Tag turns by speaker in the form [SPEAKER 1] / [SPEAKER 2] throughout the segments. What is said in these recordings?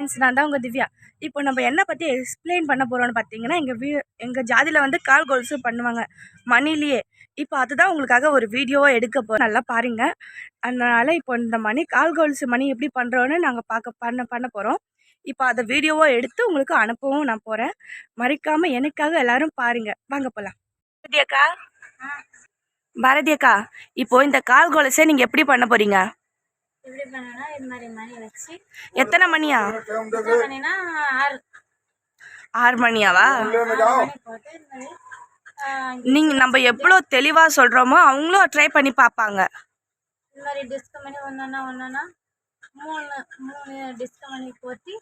[SPEAKER 1] Friends நான் தான் உங்கள் திவ்யா. இப்போ நம்ம என்ன பற்றி எக்ஸ்பிளைன் பண்ண போகிறோம்னு பார்த்தீங்கன்னா எங்கள் வீ எங்கள் ஜாதியில் வந்து கால் கொலுசு பண்ணுவாங்க. மணிலேயே. இப்போ அதுதான் உங்களுக்காக ஒரு வீடியோவாக எடுக்க போகிறோம் நல்லா பாருங்கள் அதனால் இப்போ இந்த மணி கால் கொலுசு மணி எப்படி பண்ணுறோன்னு நாங்கள் பார்க்க பண்ண பண்ண போகிறோம் இப்போ அதை வீடியோவாக எடுத்து உங்களுக்கு அனுப்பவும் நான் போகிறேன் மறைக்காமல் எனக்காக எல்லாரும் பாருங்கள் வாங்க போகலாம் பாரதி அக்கா? பாரதி அக்கா இப்போ இந்த கால் கொலுசை நீங்கள் எப்படி பண்ண போகிறீங்க
[SPEAKER 2] எப்படி பண்ணனா இது மாதிரி மணி வச்சு
[SPEAKER 1] எத்தனை மணியா?
[SPEAKER 2] மணினா ஆறு.
[SPEAKER 1] ஆறு மணியாவா? நீங்க நம்ம எவ்வளோ தெளிவா சொல்றோமோ அவங்களும் ட்ரை பண்ணி பார்ப்பாங்க.
[SPEAKER 2] இது மாதிரி டிஸ்க் மணி ஒன்றா ஒன்றா மூணு மூணு டிஸ்க் மணி போத்தி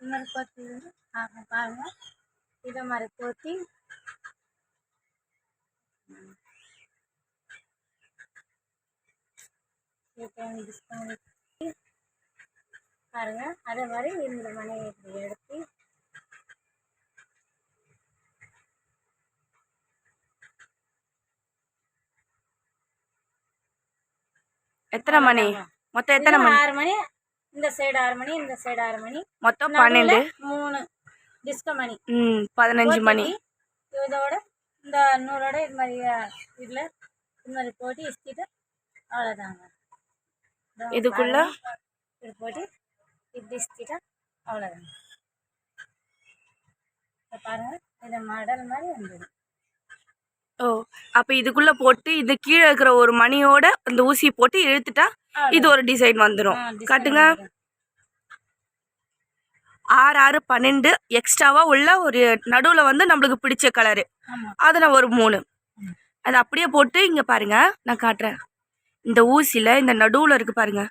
[SPEAKER 2] இது மாதிரி ஆகும் பாருங்க. இதை மாதிரி போத்தி டிஸ்க் மணி போத்தி, பாருங்க. அதே மாதிரி இந்த மணி இப்படி எடுத்து
[SPEAKER 1] எத்தனை மணி? மொத்தம் எத்தனை மணி?
[SPEAKER 2] ஆறு மணி இந்த சைடு ஆறு மணி இந்த சைடு ஆறு மணி.
[SPEAKER 1] மொத்தம் பன்னெண்டு?
[SPEAKER 2] மூணு டிஸ்க மணி.
[SPEAKER 1] ம் பதினஞ்சு மணி.
[SPEAKER 2] இதோட இந்த நூலோட இது மாதிரி இதில் இது மாதிரி போட்டு இஸ்திட்டு அவ்வளோதாங்க
[SPEAKER 1] இதுக்குள்ள?
[SPEAKER 2] பாருங்க. இது போட்டு இப்படி இஸ்திட்டா அவ்வளோதாங்க இப்போ பாருங்க இது மாடல் மாதிரி வந்தது.
[SPEAKER 1] ஓ அப்ப இதுக்குள்ள போட்டு இது கீழே இருக்கிற ஒரு மணியோட அந்த ஊசி போட்டு இழுத்துட்டா இது ஒரு டிசைன் வந்துடும் காட்டுங்க. ஆறு ஆறு பன்னெண்டு எக்ஸ்ட்ராவா உள்ள ஒரு நடுவில் வந்து நம்மளுக்கு பிடிச்ச கலரு அதில் ஒரு மூணு. அது அப்படியே போட்டு இங்கே பாருங்க நான் காட்டுறேன். இந்த ஊசியில் இந்த நடுவில் இருக்கு பாருங்க.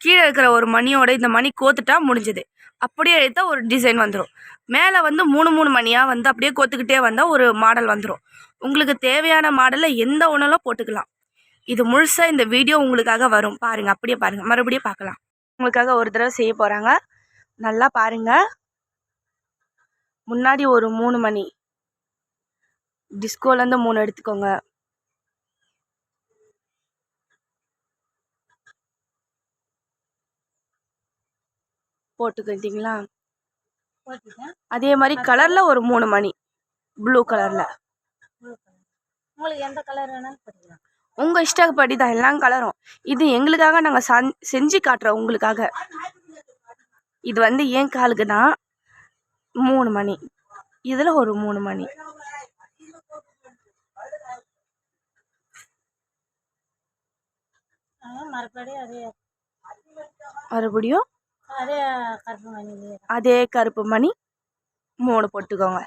[SPEAKER 1] கீழே இருக்கிற ஒரு மணியோட இந்த மணி கோத்துட்டா முடிஞ்சது. அப்படியே எடுத்தால் ஒரு டிசைன் வந்துடும் மேலே வந்து மூணு மூணு மணியாக வந்து அப்படியே கோத்துக்கிட்டே வந்தால் ஒரு மாடல் வந்துடும் உங்களுக்கு தேவையான மாடலில் எந்த ஒன்றாலும் போட்டுக்கலாம். இது முழுசாக இந்த வீடியோ உங்களுக்காக வரும். பாருங்கள் அப்படியே பாருங்கள் மறுபடியும் பார்க்கலாம். உங்களுக்காக ஒரு தடவை செய்ய போகிறாங்க நல்லா பாருங்க. முன்னாடி ஒரு மூணு மணி. டிஸ்கோலேருந்து மூணு எடுத்துக்கோங்க. போட்டுக்கிட்டீங்களா? அதே மாதிரி கலரில் ஒரு மூணு மணி. ப்ளூ கலரில்.
[SPEAKER 2] உங்களுக்கு எந்த கலர் வேணாலும் போட்டுக்கலாம்.
[SPEAKER 1] உங்கள் இஷ்டப்படி தான் எல்லாம் கலரும் இது எங்களுக்காக நாங்கள் சன் செஞ்சு காட்டுறோம் உங்களுக்காக. இது வந்து ஏன் காலுக்குன்னா மூணு மணி. இதில் ஒரு மூணு மணி.
[SPEAKER 2] மறுபடியும் அதே கருப்பு
[SPEAKER 1] மணி மூணு போட்டுக்கோங்க.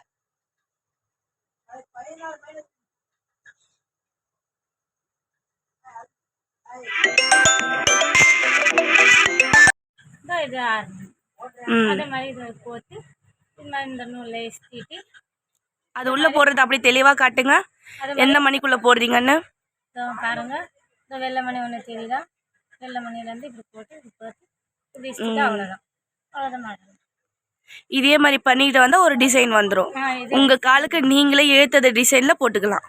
[SPEAKER 2] இதோ அதே மாதிரி இதை போட்டு இது மாதிரி இந்த நூலில் இஸ்திட்டு
[SPEAKER 1] அது உள்ளே போடுறது அப்படி தெளிவாக காட்டுங்க. எந்த மணிக்குள்ளே போடுறீங்கன்னு?
[SPEAKER 2] பாருங்க. இந்த வெள்ளை மணி ஒன்று தெரியுதா? வெள்ளை மணிலேருந்து இப்படி போட்டு இப்படி போட்டு அவ்வளோதான் அவ்வளோதான் மாடல்
[SPEAKER 1] இதே மாதிரி பண்ணிட்டு வந்தால் ஒரு டிசைன் வந்துடும் உங்கள் காலுக்கு நீங்களே இழுத்தது டிசைனில் போட்டுக்கலாம்.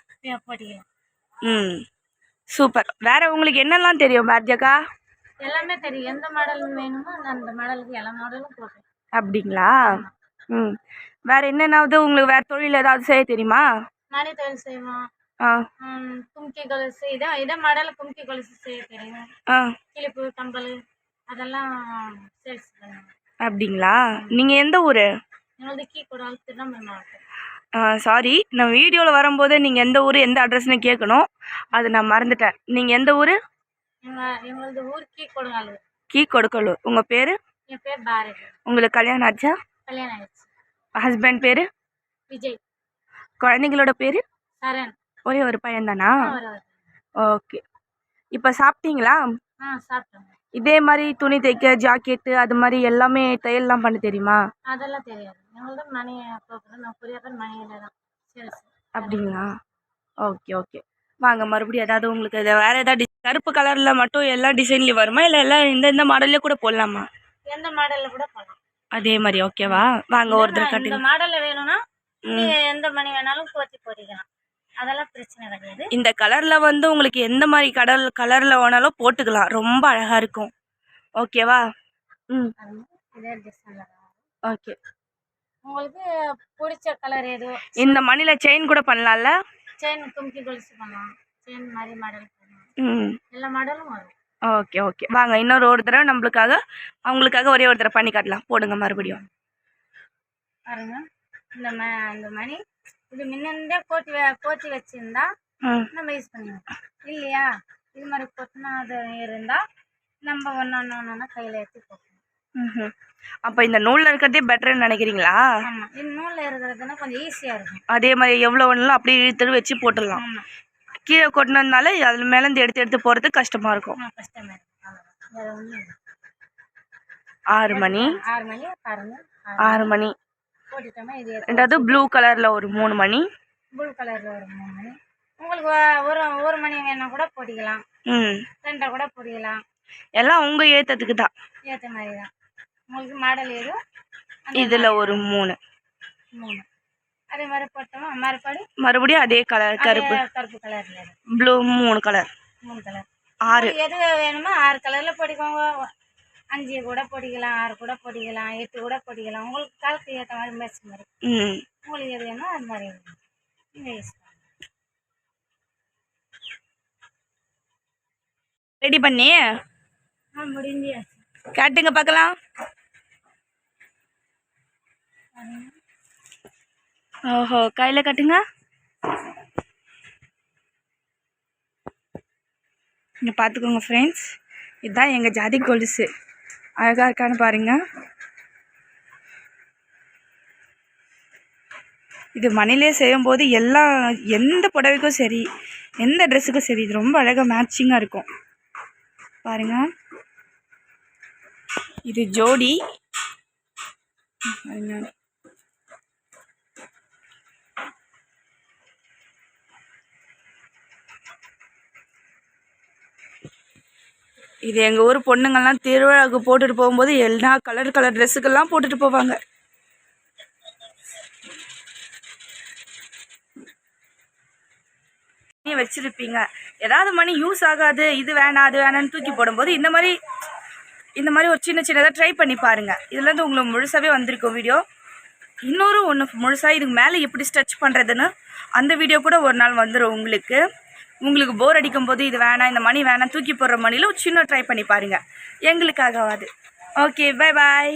[SPEAKER 1] ம். சூப்பர். வேற உங்களுக்கு என்னெல்லாம் தெரியும் பாரதியக்கா
[SPEAKER 2] எல்லாமே தெரியும். எந்த மாடல் வேணுமோ நான் அந்த மாடலுக்கு எல்லா மாடலும் போட்டேன்
[SPEAKER 1] அப்படிங்களா? ம். வேற என்னென்னாவது உங்களுக்கு வேற தொழில் ஏதாவது செய்ய தெரியுமா?
[SPEAKER 2] மணி தொழில் செய்வோம் கும்கி கொலுசு இதை இதை மாடலில் கும்கி கொலுசு செய்ய தெரியும்.
[SPEAKER 1] ஆ.
[SPEAKER 2] கிளிப்பு கம்பல் அதெல்லாம் சேல்ஸ் பண்ணுவோம்
[SPEAKER 1] அப்படிங்களா? நீங்கள் எந்த ஊர்?
[SPEAKER 2] எங்களது கீ கூட திருநெல்வேலி மாவட்டம்.
[SPEAKER 1] சாரி நான் வீடியோவில் வரும்போது நீங்கள் எந்த ஊர் எந்த அட்ரஸ்னு கேட்கணும் அது நான் மறந்துட்டேன். நீங்கள் எந்த ஊர்?
[SPEAKER 2] எங்கள் எங்களது ஊர் கீ கொடுங்காலூர்
[SPEAKER 1] கீ கொடுக்கலூர் உங்கள் பேர்?
[SPEAKER 2] என் பேர் பாரதி.
[SPEAKER 1] உங்களுக்கு கல்யாணம் ஆச்சா?
[SPEAKER 2] கல்யாணம் ஆயிடுச்சு.
[SPEAKER 1] ஹஸ்பண்ட் பேர்?
[SPEAKER 2] விஜய்.
[SPEAKER 1] குழந்தைங்களோட பேர்?
[SPEAKER 2] சரண்.
[SPEAKER 1] ஒரே ஒரு பையன் தானா. ஓகே. இப்போ சாப்பிட்டீங்களா?
[SPEAKER 2] ஆ சாப்பிட்டோங்க
[SPEAKER 1] இதே மாதிரி துணி தைக்க ஜாக்கெட்டு அது மாதிரி எல்லாமே தையல்லாம் பண்ண தெரியுமா?
[SPEAKER 2] அதெல்லாம் தெரியாது. எங்களது மணி போக்குறது நான் புரியாத மணியில் தான். சேல்ஸ்
[SPEAKER 1] அப்படிங்களா? Okay okay. வாங்க மறுபடியும் ஏதாவது உங்களுக்கு வேறு ஏதாவது கருப்பு கலரில் மட்டும் எல்லா டிசைன்லேயும் வருமா? இல்லை எல்லாம் இந்த இந்த மாடல்லே கூட போடலாமா?
[SPEAKER 2] எந்த மாடலில் கூட போகலாம்
[SPEAKER 1] அதே மாதிரி ஓகேவா வாங்க ஒரு தடவை
[SPEAKER 2] இந்த
[SPEAKER 1] காட்டுங்க.
[SPEAKER 2] மாடலில் வேணும்னா எந்த மணி வேணாலும் போத்தி போட்டிக்கலாம். அதெல்லாம் பிரச்சனை கிடையாது.
[SPEAKER 1] இந்த கலரில் வந்து உங்களுக்கு எந்த மாதிரி கடல் கலரில் வேணாலும் போட்டுக்கலாம். ரொம்ப அழகாக இருக்கும். ஓகேவா? ம். ஓகே.
[SPEAKER 2] உங்களுக்கு பிடிச்ச கலர் எது?
[SPEAKER 1] இந்த மணியில் செயின் கூட பண்ணலாம்ல?
[SPEAKER 2] செயின் தும்கி கொலுசு பண்ணலாம். செயின் மாதிரி மாடல்
[SPEAKER 1] ம்.
[SPEAKER 2] எல்லா மாடலும் வரும்.
[SPEAKER 1] Okay okay. வாங்க இன்னொரு ஒரு தடவை நம்மளுக்காக அவங்களுக்காக ஒரே ஒரு தடவை பண்ணி காட்டலாம். போடுங்க மறுபடியும்.
[SPEAKER 2] பாருங்க. இந்த ம இந்த மணி இது முன்னே கோட்டி கோத்தி வச்சிருந்தா நம்ம யூஸ் பண்ணிக்கலாம் இல்லையா? இது மாதிரி கொட்டினா அது இருந்தால் நம்ம ஒன்று ஒன்று ஒன்று கையில் போக்கணும்
[SPEAKER 1] ம்ஹும். அப்போ இந்த நூலில் இருக்கிறதே பெட்டர்னு நினைக்கிறீங்களா?
[SPEAKER 2] ஆமாம் இது நூலில் இருக்கிறதுனா கொஞ்சம் ஈஸியாக இருக்கும்.
[SPEAKER 1] அதே மாதிரி எவ்வளோ ஒன்றும் அப்படியே இழுத்து வச்சு போட்டுடலாம். கீழே கொட்டினதுனால அதில் மேலேருந்து எடுத்து எடுத்து போகிறது கஷ்டமாக இருக்கும்.
[SPEAKER 2] கஷ்டமாக இருக்கும்.
[SPEAKER 1] ஆறு மணி
[SPEAKER 2] ஆறு மணி.
[SPEAKER 1] ஆறு மணி.
[SPEAKER 2] இது
[SPEAKER 1] ரெண்டாவது ப்ளூ கலரில் ஒரு மூணு மணி.
[SPEAKER 2] ப்ளூ கலரில் ஒரு மூணு மணி. உங்களுக்கு ஒரு ஒரு மணி வேணா கூட போட்டிக்கலாம்.
[SPEAKER 1] ம்.
[SPEAKER 2] ரெண்டை கூட போட்டிக்கலாம்.
[SPEAKER 1] எல்லாம் உங்கள் ஏற்றத்துக்கு தான்.
[SPEAKER 2] ஏற்ற மாதிரி தான் உங்களுக்கு மாடல் அந்த
[SPEAKER 1] இதில் ஒரு மூணு.
[SPEAKER 2] மூணு. அதே மாதிரி போட்டோமா? மறுபடி?
[SPEAKER 1] மறுபடியும் அதே கலர் கருப்பு.
[SPEAKER 2] கருப்பு கலரில்
[SPEAKER 1] ப்ளூ மூணு கலர்
[SPEAKER 2] மூணு கலர்
[SPEAKER 1] ஆறு.
[SPEAKER 2] எது வேணுமோ ஆறு கலரில் போட்டிக்கோங்க. அஞ்சு கூட போட்டிக்கலாம் ஆறு கூட போட்டிக்கலாம் எட்டு கூட போட்டிக்கலாம். உங்களுக்கு காலுக்கு ஏற்ற மாதிரி மேட்ச் மாதிரி. உங்களுக்கு எது வேணுமோ அது மாதிரி நீங்கள் யூஸ்
[SPEAKER 1] ரெடி பண்ணி?
[SPEAKER 2] ஆ முடிஞ்சாச்சு
[SPEAKER 1] காட்டுங்க பார்க்கலாம். ஓஹோ கையில் காட்டுங்க. இங்கே பார்த்துக்கோங்க ஃப்ரெண்ட்ஸ் இதுதான் எங்கள் ஜாதி கொலுசு. அழகாக இருக்கான்னு பாருங்கள் இது மணிலே செய்யும்போது எல்லா எந்த புடவைக்கும் சரி எந்த ட்ரெஸ்ஸுக்கும் சரி இது ரொம்ப அழகாக மேட்சிங்காக இருக்கும். பாருங்கள் இது ஜோடி. பாருங்க. இது எங்கள் ஊர் பொண்ணுங்கள்லாம் திருவிழாவுக்கு போட்டுட்டு போகும்போது எல்லா கலர் கலர் ட்ரெஸ்ஸுக்கெல்லாம் போட்டுட்டு போவாங்க. வச்சிருப்பீங்க. ஏதாவது மணி யூஸ் ஆகாது இது வேணாம் அது வேணாம்னு தூக்கி போடும்போது இந்த மாதிரி இந்த மாதிரி ஒரு சின்ன சின்னதாக ட்ரை பண்ணி பாருங்கள் இதுலேருந்து உங்களுக்கு முழுசாகவே வந்திருக்கும் வீடியோ இன்னொரு ஒன்று முழுசாக இதுக்கு மேலே எப்படி ஸ்ட்ரெச் பண்ணுறதுன்னு அந்த வீடியோ கூட ஒரு நாள் வந்துடும் உங்களுக்கு. உங்களுக்கு போர் அடிக்கும் போது இது வேணாம் இந்த மணி வேணாம் தூக்கி போடுற மணியில் சின்ன ட்ரை பண்ணி பாருங்கள் எங்களுக்காகவாது. Okay bye bye